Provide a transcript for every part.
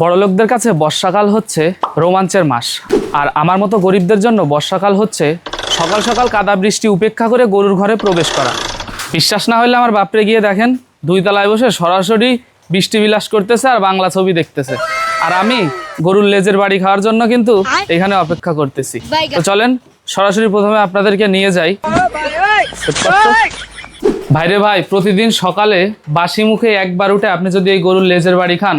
বড়লোকদের কাছে বর্ষাকাল হচ্ছে রোমাঞ্চের মাস। আর আমার মতো গরিবদের জন্য বর্ষাকাল হচ্ছে সকাল সকাল কাদা বৃষ্টি উপেক্ষা করে গরুর ঘরে প্রবেশ করা। বিশ্বাস না হলে আমার বাপরে গিয়ে দেখেন দুই তলায় বসে সরাসরি বৃষ্টি বিলাস করতেছে আর বাংলা ছবি দেখতেছে। আর আমি গরুর লেজের বাড়ি খাওয়ার জন্য কিন্তু এখানে অপেক্ষা করতেছি। তো চলেন সরাসরি প্রথমে আপনাদেরকে নিয়ে যাই। ভাইরে ভাই প্রতিদিন সকালে বাসি মুখে একবার উঠে আপনি যদি এই গরুর লেজের বাড়ি খান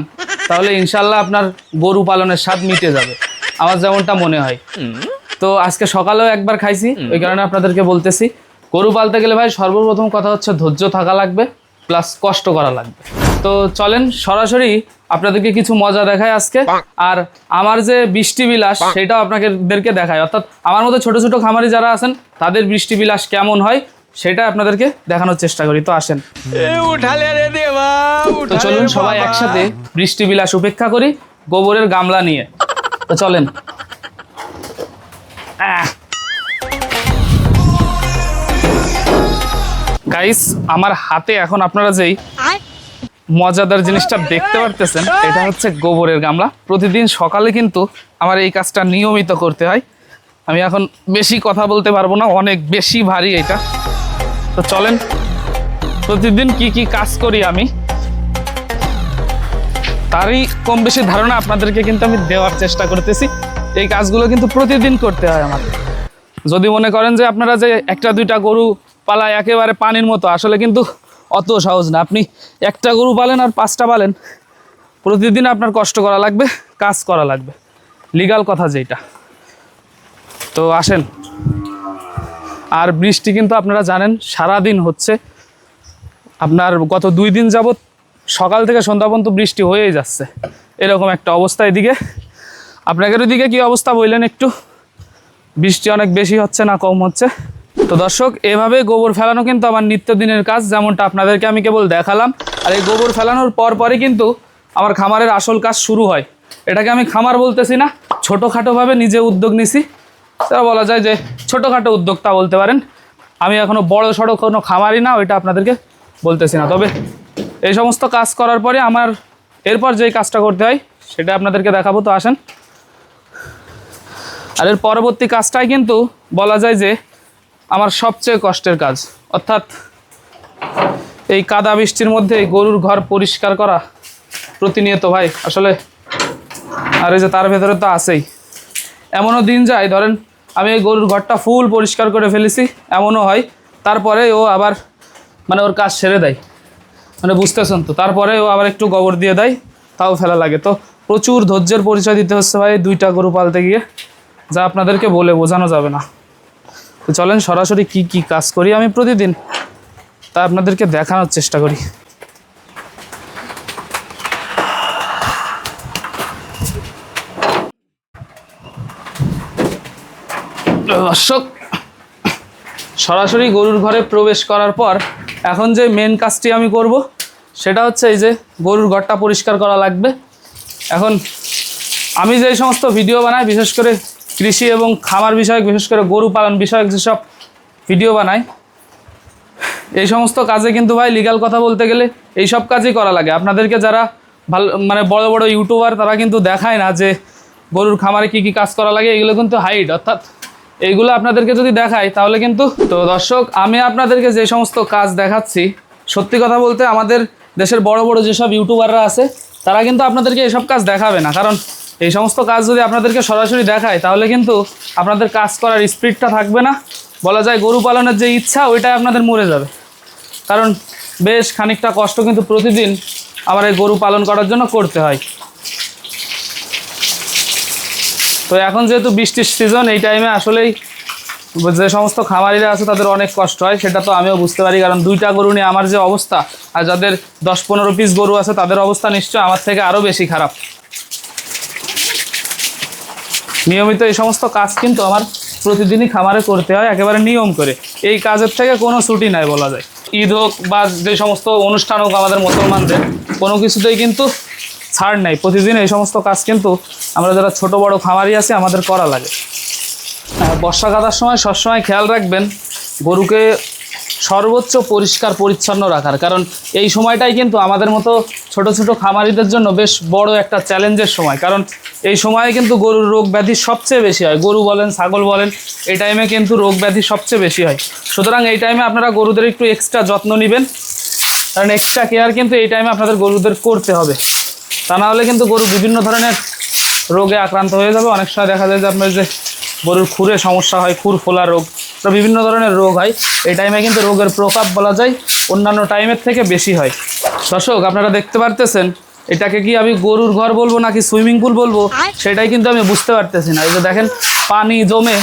তাহলে ইনশাল্লাহ আপনার গরু পালনের স্বাদ মিটে যাবে। আমার যেমনটা মনে হয়। তো আজকে সকালেও একবার খাইছি ওই কারণে আপনাদেরকে বলতেছি গরু পালতে গেলে ভাই সর্বপ্রথম কথা হচ্ছে ধৈর্য থাকা লাগবে প্লাস কষ্ট করা লাগবে। তো চলেন সরাসরি আপনাদেরকে কিছু মজা দেখায় আজকে। আর আমার যে বৃষ্টি বিলাস সেটাও আপনাদেরকে দেখায় অর্থাৎ আমার মতো ছোট ছোট খামারি যারা আছেন তাদের বৃষ্টি বিলাস কেমন হয় সেটা আপনাদেরকে দেখানোর চেষ্টা করি। তো আসেন। তো চলুন সবাই একসাথে বৃষ্টি বিলাস উপেক্ষা করি গোবরের গামলা নিয়ে। তো চলেন। গাইস আমার হাতে এখন আপনারা যেই মজাদার জিনিসটা দেখতে পারতেছেন এটা হচ্ছে গোবরের গামলা। প্রতিদিন সকালে কিন্তু আমার এই কাজটা নিয়মিত করতে হয়। আমি এখন বেশি কথা বলতে পারব না অনেক বেশি ভারী এটা। তো চলেন। প্রতিদিন কি কি কাজ করি আমি? তারই কম বেশি ধারণা আপনাদেরকে কিন্তু আমি দেওয়ার চেষ্টা করতেছি। এই কাজগুলো কিন্তু প্রতিদিন করতে হয় আমাদের যদি মনে করেন যে আপনারা যে একটা দুইটা গরু পালায় একেবারে পানির মতো, আসলে কিন্তু অত সহজ না। আপনি একটা গরু পালেন আর পাঁচটা পালেন। প্রতিদিন আপনার কষ্ট করা লাগবে, কাজ করা লাগবে। লিগাল কথা যেটা তো আসেন। আর বৃষ্টি কিন্তু আপনারা জানেন, সারাদিন হচ্ছে। আপনার গত দুই দিন যাবৎ সকাল থেকে সন্ধ্যা পর্যন্ত বৃষ্টি হয়েই যাচ্ছে। এরকম একটা অবস্থা এদিকে। আপনাদের ওদিকে কি অবস্থা বললেন একটু? বৃষ্টি অনেক বেশি হচ্ছে না কম হচ্ছে? তো দর্শক, এভাবে গোবর ফেলানো কিন্তু আমার নিত্যদিনের কাজ, যেমনটা আপনাদেরকে আমি কেবল দেখালাম। আর এই গোবর ফেলানোর পর পরই কিন্তু আমার খামারের আসল কাজ শুরু হয়। এটাকে আমি খামার বলতেছি না, ছোটোখাটোভাবে নিজে উদ্যোগ নিছি। সেটা বলা যায় যে ছোটোখাটো উদ্যোক্তা বলতে পারেন। আমি এখনও বড় সড়ো কোনো খামারই না, ওইটা আপনাদেরকে বলতেছি না। তবে এই সমস্ত কাজ করার পরে আমার এরপর যেই কাজটা করতে হয়, সেটা আপনাদেরকে দেখাবো। তো আসেন। আর এর পরবর্তী কাজটাই কিন্তু বলা যায় যে আমার সবচেয়ে কষ্টের কাজ। অর্থাৎ এই কাদা বৃষ্টির মধ্যে গরুর ঘর পরিষ্কার করা প্রতিনিয়ত ভাই। আসলে আর এই যে তার ভেতরে তো আছেই। এমনও দিন যায়, ধরেন আমি এই গরুর ঘরটা ফুল পরিষ্কার করে ফেলেছি, এমনও হয়। তারপরে ও আবার মানে ওর কাজ সেরে দেয়। মানে বুঝতেছেন তো, তারপরে ও আবার একটু গোবর দিয়ে দেয়, তাও ফেলা লাগে। তো প্রচুর ধৈর্যের পরিচয় দিতে হচ্ছে ভাই দুইটা গরু পালতে গিয়ে, যা আপনাদেরকে বলে বোঝানো যাবে না। তো চলেন সরাসরি কি কি কাজ করি আমি প্রতিদিন, তা আপনাদেরকে দেখানোর চেষ্টা করি। দর্শক, সরাসরি গরুর ঘরে প্রবেশ করার পর এখন যে মেন কাজটি আমি করব, সেটা হচ্ছে এই যে গরুর ঘরটা পরিষ্কার করা লাগবে। এখন আমি যে সমস্ত ভিডিও বানাই, বিশেষ করে কৃষি এবং খামার বিষয়ক, বিশেষ করে গরু পালন বিষয়ক যেসব ভিডিও বানাই, এই সমস্ত কাজে কিন্তু ভাই লিগাল কথা বলতে গেলে এই সব কাজই করা লাগে। আপনাদেরকে যারা ভালো মানে বড় বড় ইউটিউবার তারা কিন্তু দেখায় না যে গরুর খামারে কি কি কাজ করা লাগে, এগুলো কিন্তু হাইড অর্থাৎ এইগুলো আপনাদেরকে যদি দেখাই, তাহলে কিন্তু, তো দর্শক, আমি আপনাদেরকে যে সমস্ত কাজ দেখাচ্ছি, সত্যি কথা বলতে আমাদের দেশের বড় বড় যেসব ইউটিউবাররা আছে, তারা কিন্তু আপনাদেরকে এসব কাজ দেখাবে না। কারণ এই সমস্ত কাজ যদি আপনাদেরকে সরাসরি দেখায়, তাহলে কিন্তু আপনাদের কাজ করার স্পিডটা থাকবে না। বলা যায় গরু পালনের যে ইচ্ছা, ওইটাই আপনাদের মরে যাবে। কারণ বেশ খানিকটা কষ্ট কিন্তু প্রতিদিন আমার এই গরু পালন করার জন্য করতে হয়। তো এখন যেহেতু বৃষ্টির সিজন এই টাইমে আসলেই যে সমস্ত খামারিরা আছে, তাদের অনেক কষ্ট হয়। সেটা তো আমিও বুঝতে পারি, কারণ দুইটা গরু নিয়ে আমার যে অবস্থা, আর যাদের দশ পনেরো পিস গরু আছে, তাদের অবস্থা নিশ্চয় আমার থেকে আরও বেশি খারাপ। নিয়মিত এই সমস্ত কাজ কিন্তু আমার প্রতিদিনই খামারে করতে হয়, একেবারে নিয়ম করে। এই কাজের থেকে কোনো ছুটি নাই বলা যায়। ঈদ হোক বা যে সমস্ত অনুষ্ঠান হোক আমাদের মুসলমানদের, কোনো কিছুতেই কিন্তু ছাড় নাই। প্রতিদিন এই সমস্ত কাজ কিন্তু আমরা যারা ছোট, বড় খামারি আছি, আমাদের করা লাগে। বর্ষা কাটার সময় সবসময় খেয়াল রাখবেন, গরুকে সর্বোচ্চ পরিষ্কার, পরিচ্ছন্ন রাখার। কারণ এই সময়টাই কিন্তু আমাদের মতো ছোট ছোট খামারিদের জন্য বেশ বড় একটা চ্যালেঞ্জের সময়। কারণ এই সময়ে কিন্তু গরুর রোগ ব্যাধি সবচেয়ে বেশি হয়। গরু বলেন, ছাগল বলেন, এই টাইমে কিন্তু রোগ ব্যাধি সবচেয়ে বেশি হয়। সুতরাং এই টাইমে আপনারা গরুদের একটু এক্সট্রা যত্ন নেবেন। কারণ এক্সট্রা কেয়ার কিন্তু এই টাইমে আপনাদের গরুদের করতে হবে। তা না হলে কিন্তু গরু বিভিন্ন ধরনের রোগে আক্রান্ত হয়ে যাবে। অনেক সময় দেখা যায় যে আপনার যে গরুর খুরে সমস্যা হয়, খুর ফোলা রোগ, তো বিভিন্ন ধরনের রোগ হয়। এই টাইমে কিন্তু রোগের প্রভাব বলা যায়, অন্যান্য টাইমের থেকে বেশি হয়। দর্শক, আপনারা দেখতে পারতেছেন, এটাকে কি আমি গরুর ঘর বলব নাকি সুইমিং পুল বলব? সেটাই কিন্তু আমি বুঝতে পারতেছি না। এই যে দেখেন, পানি জমে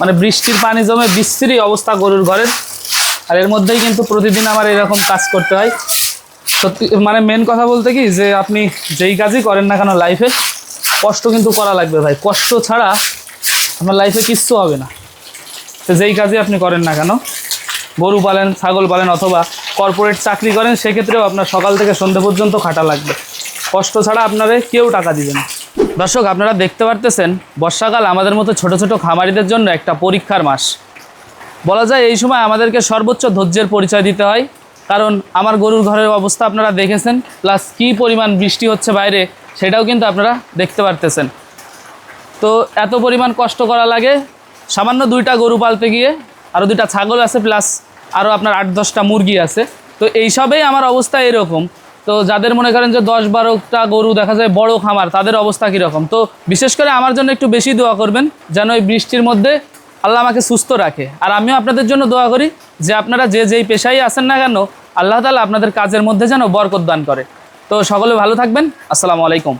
মানে বৃষ্টির পানি জমে বিশ্রী অবস্থা গরুর ঘরের। আর এর মধ্যেই কিন্তু প্রতিদিন আমার এরকম কাজ করতে হয়। সত্যি মানে মেন কথা বলতে কি যে আপনি যেই কাজই করেন না কেন লাইফে কষ্ট কিন্তু করা লাগবে ভাই। কষ্ট ছাড়া আপনার লাইফে কিচ্ছু হবে না। তো যেই কাজই আপনি করেন না কেন, গরু পালেন, ছাগল পালেন অথবা কর্পোরেট চাকরি করেন, সেক্ষেত্রেও আপনার সকাল থেকে সন্ধ্যে পর্যন্ত খাটা লাগবে। কষ্ট ছাড়া আপনারে কেউ টাকা দিবে না। দর্শক, আপনারা দেখতে পারতেছেন, বর্ষাকাল আমাদের মতো ছোট ছোট খামারিদের জন্য একটা পরীক্ষার মাস। বলা যায় এই সময় আমাদেরকে সর্বোচ্চ ধৈর্যের পরিচয় দিতে হয়। কারণ আমার গরুর ঘরের অবস্থা আপনারা দেখেছেন প্লাস কী পরিমাণ বৃষ্টি হচ্ছে বাইরে সেটাও কিন্তু আপনারা দেখতে পারতেছেন। তো এত পরিমাণ কষ্ট করা লাগে, সামান্য দুইটা গরু পালতে গিয়ে আরও দুইটা ছাগল আছে প্লাস আরও আপনার আট দশটা মুরগি আছে। তো এইসবেই আমার অবস্থা এরকম। তো যাদের মনে করেন যে দশ বারোটা গরু দেখা যায় বড় খামার, তাদের অবস্থা কীরকম? তো বিশেষ করে আমার জন্য একটু বেশি দোয়া করবেন, যেন এই বৃষ্টির মধ্যে আল্লাহ আমাকে সুস্থ রাখে। আর আমিও আপনাদের জন্য দোয়া করি যে আপনারা যে যেই পেশায় আছেন না কেন, আল্লাহ তালা আপনাদের কাজের মধ্যে যেন বরকত দান করে। তো সকলে ভালো থাকবেন। আসসালামু আলাইকুম।